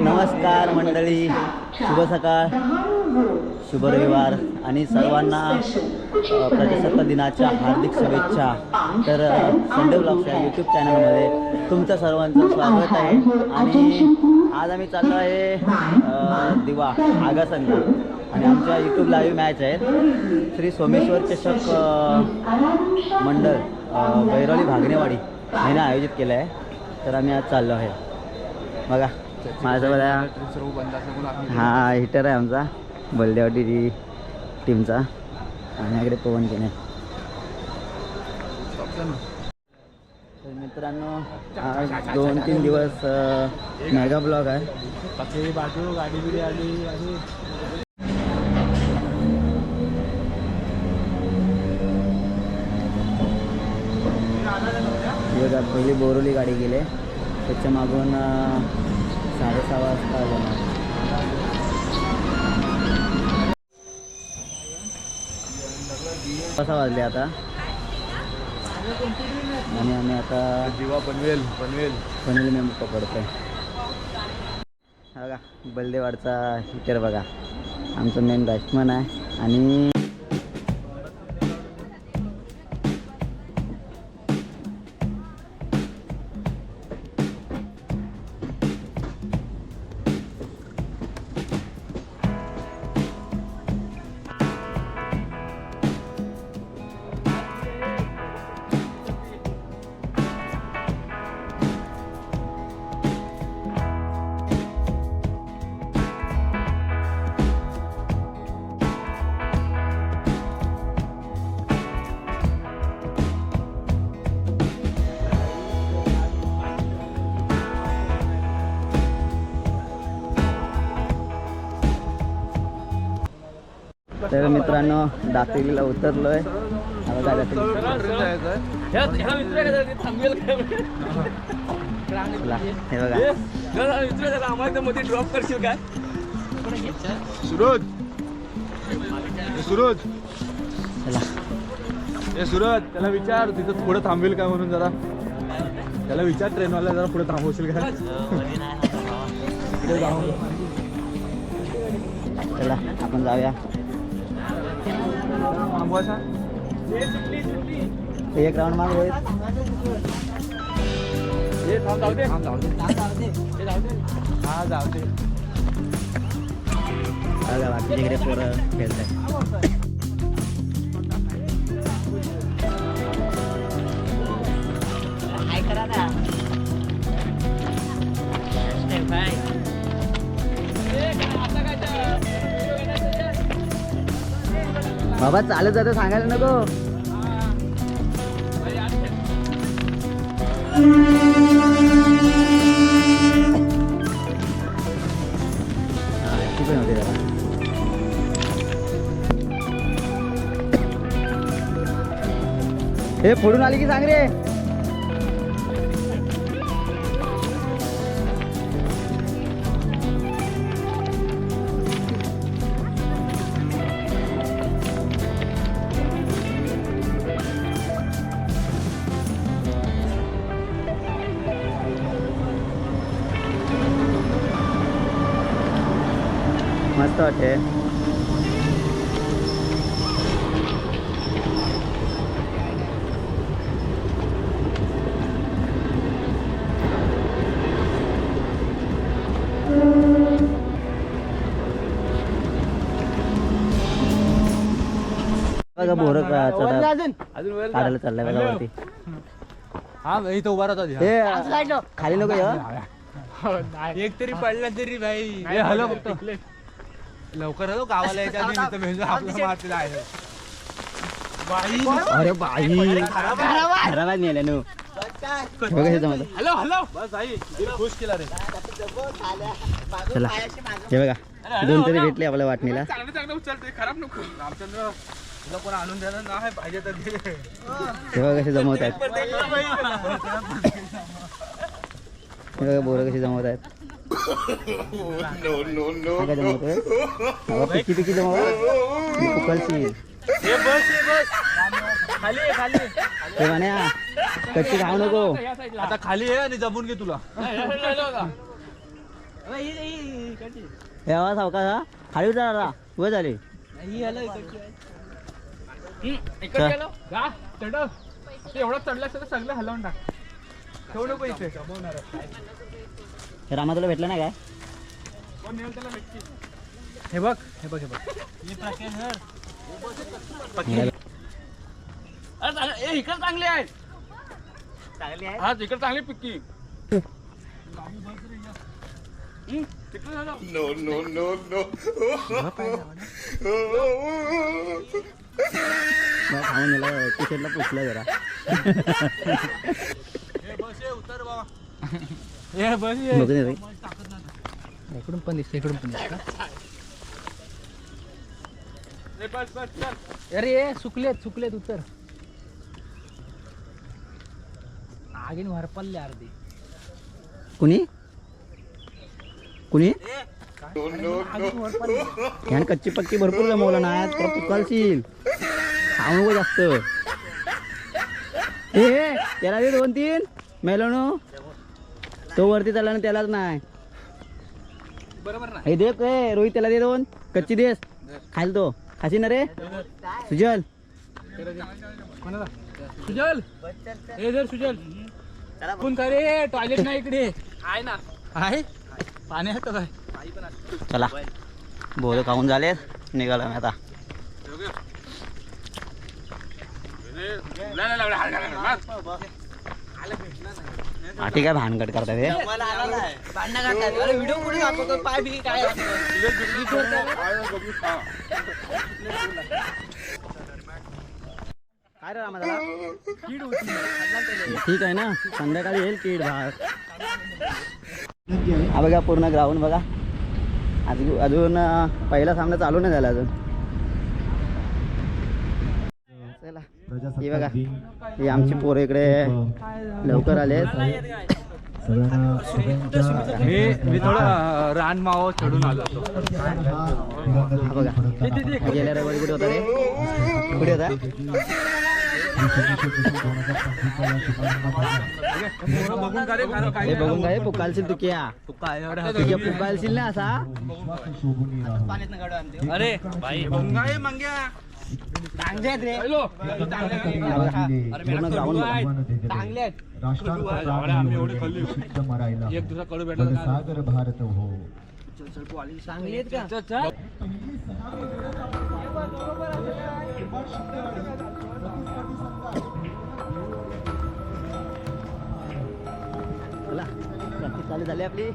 नमस्कार मंडळी. शुभ सकाळ. शुभ रविवार. आणि सर्वांना प्रजासत्ता प्रजासत्ताक दिनाच्या हार्दिक शुभेच्छा. तर संडे ब्लॉगच्या यूट्यूब चॅनलमध्ये तुमचं सर्वांचं स्वागत आहे. आणि आज आम्ही चाललो आहे दिवा आगासनला. आणि आमच्या यूट्यूब लाईव्ह मॅच आहेत. श्री सोमेश्वर चषक मंडळ अ, बैरवली भागणेवाडी आयोजित केलं आहे तर आम्ही आज चाललो आहे. बघा माझ्यासोबत आहे हा. हिटर आहे आमचा बलदेवाटी टीमचा. आणि इकडे पवन केने. तर मित्रांनो आज दोन तीन दिवस मेगा ब्लॉग आहे. बाजू गाडी बिडी आली आणि पहिली बोरोली गाडी गेले. त्याच्या मागून साडेसहा वाजता जाणार कसा वाजले आता. आणि आम्ही आता दिवा पनवेल पनवेल. पनीर मेंब पकडतोय. हा बघा बलदेवाडचा हिटर बघा. आमचं मेन बॅट्समन आहे. आणि तर मित्रांनो दातेलीला उतरलोय. हा बघा हे ड्रॉप करशील काय सुरज. सुरज. चला. ए सुरज त्याला विचार तिथं पुढे थांबवेल का म्हणून जरा. त्याला विचार ट्रेनवाला जरा पुढे थांबवशील का चला आपण जाऊया. एक राऊंड माग होईल. जाऊ दे जाऊ जाऊ हा जाऊ दे बघा बाकीच्या पोरं खेळत बाबा चालत जातं सांगायला नको. पण हे फोडून आली की सांग रे. बघा बोर काढायला चाललाय बघा वरती. हा इथं उभा राहता हे. खाली नको येऊ. एक तरी पडला तरी भाई. हे हॅलो. फक्त लवकर हॅलो गावाला यायच्या आधी आहे अरे बाई. खराब नेले नु. हे हॅलो हॅलो. बस आई खुश केला रे. चला. हे बघा दोन तरी भेटले आपल्या वाटणीला. चांगलं खराब नको. रामचंद्र तुला कोण आणून देणार? नाही पाहिजे तर दे. हे बघा कसे जमवत आहेत. हे बोरं कशी जमवत आहेत. हा काय जमवतोय बाबा पिकी पिकी जमव उकलशील हे बस हे बस. खाली आहे, खाली आहे. ते म्हणे कच्ची खाऊ नको. आता खाली आहे आणि जमून घे तुला. यावा सावकाश हा. खाली उतर आता उभे झाले. इकडे गेलो जा चढव ते एवढं चढलं तर सगळं हलवून टाक. ठेवू नको इथे. हे रामा तुला भेटलं नाही काय? हे बघ हे बघ हे बघ. इकडे चांगले आहेत. हा तिकडे चांगली पिक्की तिकडे झालं मग खाऊन गेला किशोरला पुसलं जरा. हे बस ये. बघून येते इकडून पण दिसते इकडून पण दिसत बस बस चल अरे सुकलेत सुकलेत उतर. आगीन भरपल्ले अर्धी. कुणी? कुणी? ह्यान कच्ची पक्की भरपूर जमवलं ना तुला पुकारशील खाऊ नको जास्त. ए त्याला दे दोन तीन मेलोनो तो वरती चालला ना त्यालाच नाही. बरोबर ना? हे दे ए रोहित त्याला दे दोन. कच्ची देस. खायला तो. खाशी ना रे? सुजल. सुजल. ए जर सुजल. कोण काय रे? टॉयलेट नाही इकडे. आहे ना. आहे? पाणी आहे काय? चला. बोल खाऊन झालेत निघाला मी आता. आठी काय भानगड करतात हे काय रे ठीक आहे ना? संध्याकाळी येईल कीड हा बघा पूर्ण ग्राउंड बघा. अजून अजून पहिला सामना चालू नाही झाला अजून. ही बघा. ही आमची पोरं इकडे लवकर आले. मी मी थोडं रान मावो चढून आलो हा बघा. गेल्या रविवारी कुठे होता रे? कुठे होता? बघून हे काय पुकालशील तू क्या? तुझ्या पुकालशील ना असा? अरे भाई मंग्या. हा? सागर भारत हो. झाली आपली.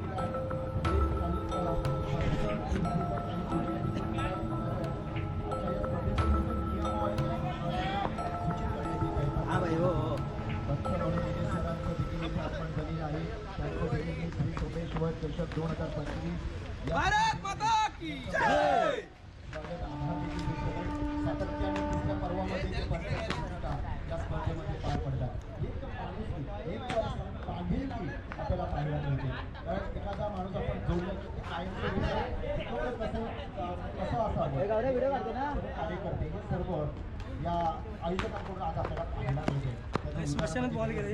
दोन हजार पंचवीस भारत माता की जय. सातत्याने तिसऱ्या पर्वामध्ये या स्पर्धेमध्ये पार पडतात. एक माणूस एक बांधिलकी आपल्याला पाहायला मिळते. कारण एखादा माणूस आपण जोडलं की ते कसं कसं असावं? हे सर्व या आयोजकांकडून आज आपल्याला पाहायला मिळते. स्मशानात बॉल गेले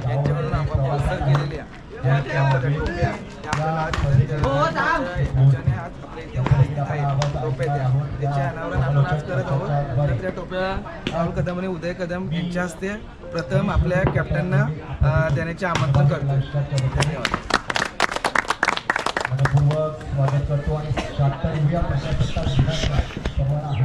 यांच्याकडून आपण स्पॉन्सर केलेल्या ज्या त्या टोप्या आपल्याला आज आपल्या इथे उपस्थित आहेत टोप्या त्या त्याच्या अनावरण आपण आज करत आहोत तर त्या टोप्या राहुल कदम आणि उदय कदम यांच्या हस्ते प्रथम आपल्या कॅप्टनना देण्याचे आमंत्रण करतो धन्यवाद. मनपूर्वक स्वागत करतो आणि सर्वांना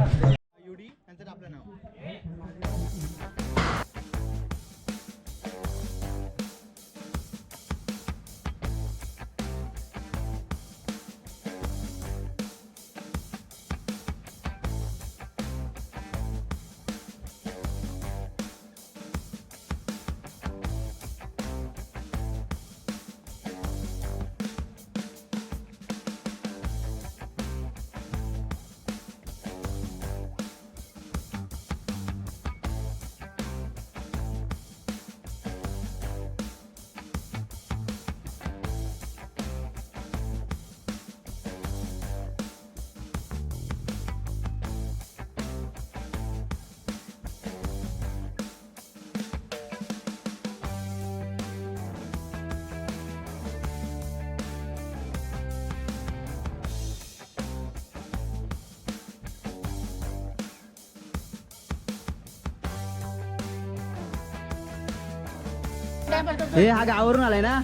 हे हा गावावरून आलाय ना?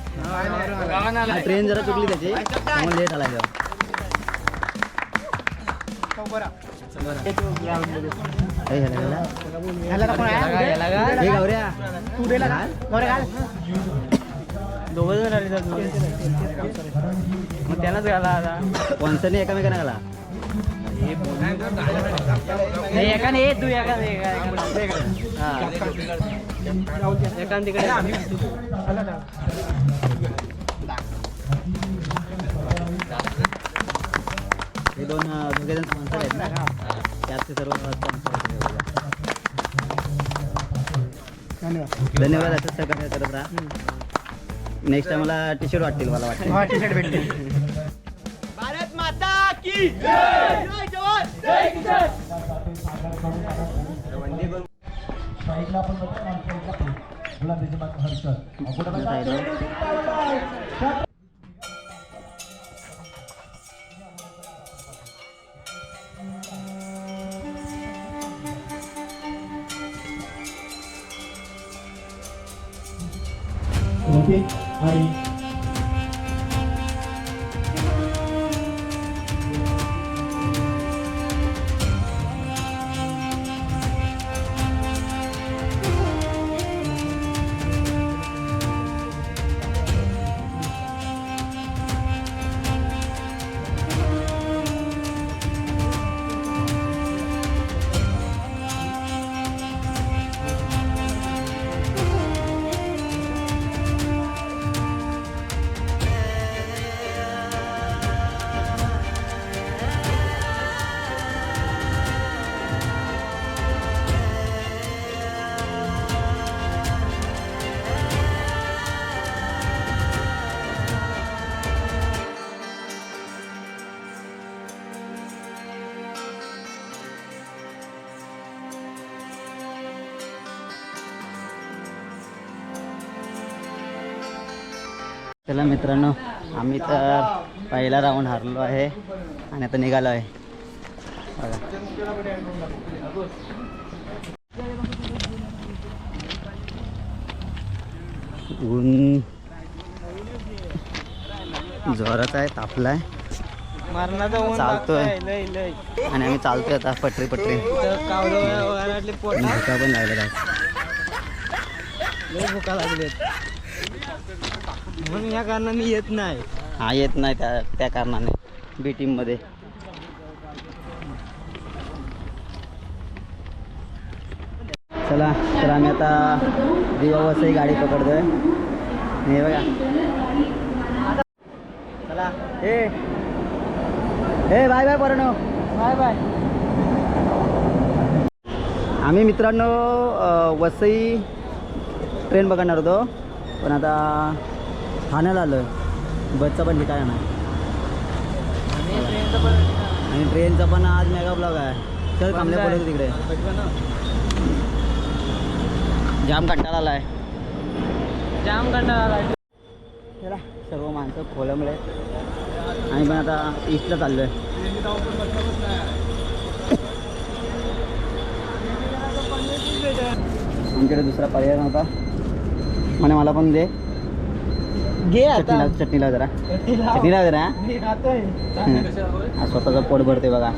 हा ट्रेन जरा चुकली त्याची. त्यामुळे लेट आलाय दोघं जण आले मग त्यालाच घाला आता कोणत्याने एकामेकांना नाही तू एका हा. हे दोन दोघे जण स्पॉन्सर आहेत ना? त्याचे सर्व. धन्यवाद. असं सहकार्य करत राहा नेक्स्ट टाइम मला टी शर्ट वाटतील मला वाटतं. टी शर्ट भेटले साईडला पण बघतो ना, साईडला पण. गुलाबीची मात्र हर्षद. अहो, कुठं बघा? ओके मित्रांनो आम्ही तर पहिला राऊंड हारलो आहे आणि आता निघालो आहे. ऊन. जोरात आहे तापलाय. चालतोय. आणि आम्ही चालतोय आता पटरी पटरी. भुका पण लागलेला भुका लागलेत म्हणून या कारणाने मी येत नाही. हा येत नाही त्या त्या कारणाने. बी टीममध्ये चला तर आम्ही आता दिवा वसई गाडी पकडतोय. हे बघा. चला. हे हे बाय बाय परणो बाय बाय. आम्ही मित्रांनो वसई ट्रेन बघणार होतो. पण आता ठाण्याला आलो. आहे बसचा पण ठिकाण नाही आणि ट्रेनचा पण आज मेगा ब्लॉग आहे. चल कामल्या पडत तिकडे. जाम कंटाळा आला आहे जाम कंटाळा आला चला सर्व माणसं खोलमले आणि पण आता ईस्टला चाललो आहे आमच्याकडे दुसरा पर्याय नव्हता. म्हणे मला पण दे. घे आता. चटणीला चटणीला जरा. चटणी लाव. चटणीला जरा मी खातोय हा. स्वतःचं पोट भरते बघा.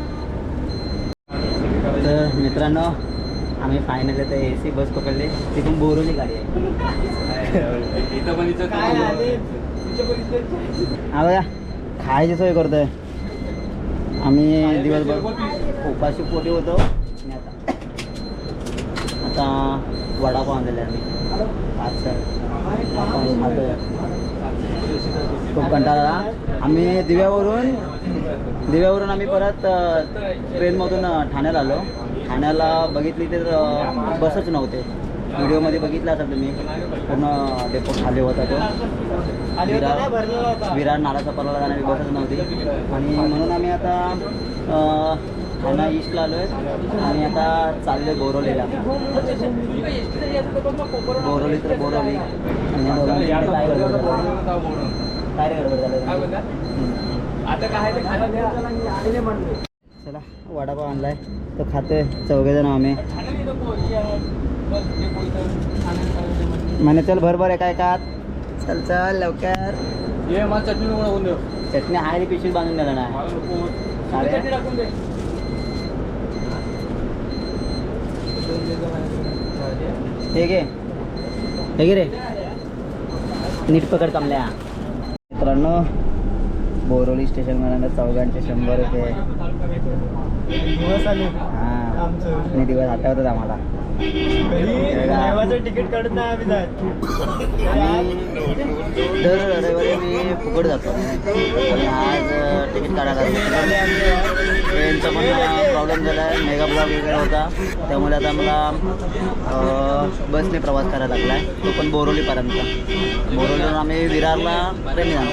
तर मित्रांनो आम्ही फायनल आता ए सी बस पकडली. तिथून बोरवली गाडी आहे? हा बघा. खायची सोय करतोय. आम्ही दिवसभर उपाशी पोटी होतो. आणि आता आता वडापाव आणलेला आहे आम्ही. पार्सल आपण खातोय खूप कंटाळा आला. आम्ही दिव्यावरून दिव्यावरून आम्ही परत ट्रेनमधून ठाण्याला आलो. ठाण्याला बघितली तर बसच नव्हते. व्हिडिओमध्ये बघितला असाल तुम्ही. पूर्ण डेपो खाली होता तो. विरार विरार नाला चपाला जाणारी बसच नव्हती. आणि म्हणून आम्ही आता ठाणा ईस्टला आलो आहे आणि आता चाललो बोरोलीला. बोरवली तर बोरवली काय. आता काय. चला वडापाव आणलाय. तो खातोय. चौघे जण आम्ही. म्हणे चल भर भर आहे काय का चल चल लवकर. ये मला चटणी देऊ. चटणी आहे रे पिशवीत बांधून ना मला नको अरे. चटणी टाकून दे हे घे हे घे रे नीट पकड कमल्या मित्रांनो बोरोली स्टेशन म्हणा चौघांचे शंभर रुपये हा आणि दिवस आठवतात आम्हाला तिकीट काढत नाही दर रविवारी मी फुकट जातो आणि आज तिकीट काढायला ट्रेनचा पण प्रॉब्लेम झाला आहे मेगा ब्लॉक वगैरे होता. त्यामुळे आता मला बसने प्रवास करायला लागला आहे तो पण बोरोलीपर्यंत. बोरोलीवरून आम्ही विरारला ट्रेनने जाणार.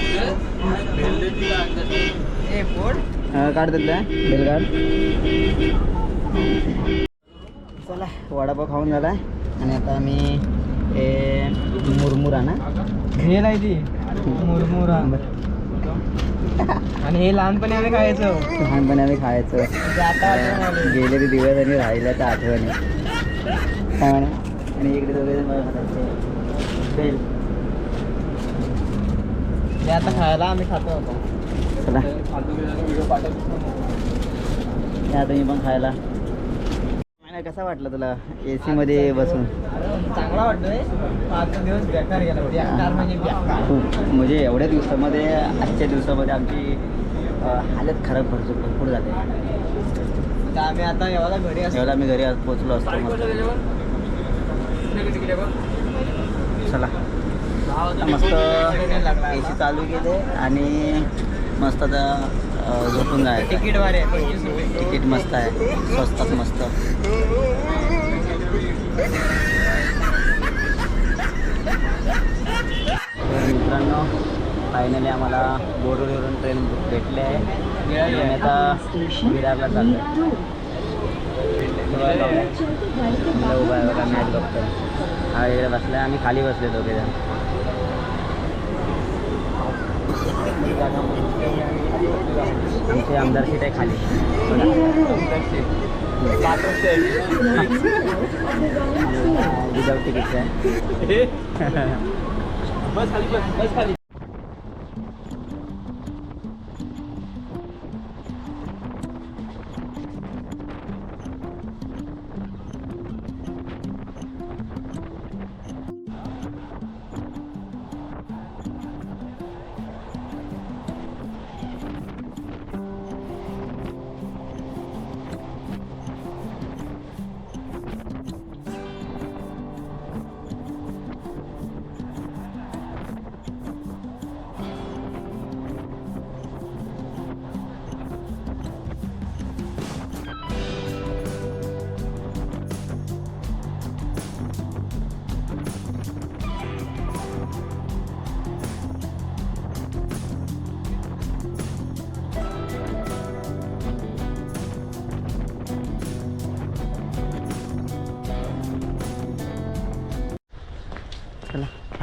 काढ तिथलं बेलगाड चला वडापाव खाऊन झाला आणि आता आम्ही हे मुरमुरा ना हे नाही ती. मुरमुरा. आणि हे लहानपणी आम्ही खायचो. लहानपणी आम्ही खायचं. गेले ते दिवस आणि राहिल्या त्या आठवणी. काय म्हणे? आणि इकडे दोघे आता खायला आम्ही खातो आता. चला. पाठवतो या तुम्ही पण खायला. कसा वाटलं तुला? ए मध्ये बसून. चांगला वाटतोय. आजचा दिवस बेकार गेला बेकार म्हणजे बेकार. खूप म्हणजे एवढ्या दिवसामध्ये आजच्या दिवसामध्ये आमची हालत खराब भरपूर भरपूर झाली. तर आम्ही आता एवढा घरी एवढा आम्ही घरी असतो चला. मस्त ए सी चालू केले आणि मस्त आता झोपून जायचं. तिकीट वारे पंचवीस रुपये तिकीट मस्त आहे. स्वस्तात मस्त. मित्रांनो फायनली आम्हाला बोरवलीवरून ट्रेन भेटली आहे. आणि आता विरारला चाललो उभा आहे बघा मॅच बघतोय. हा इकडे बसलाय आम्ही खाली बसले दोघे आमची आमदार सीट आहे खाली. विदाउट तिकीट आहे बस खाली बस बस खाली.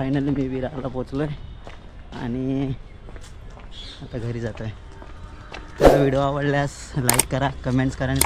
फायनली मी विरारला पोचलो आहे आणि आता घरी जातो आहे तर व्हिडिओ आवडल्यास लाईक करा कमेंट्स करा आणि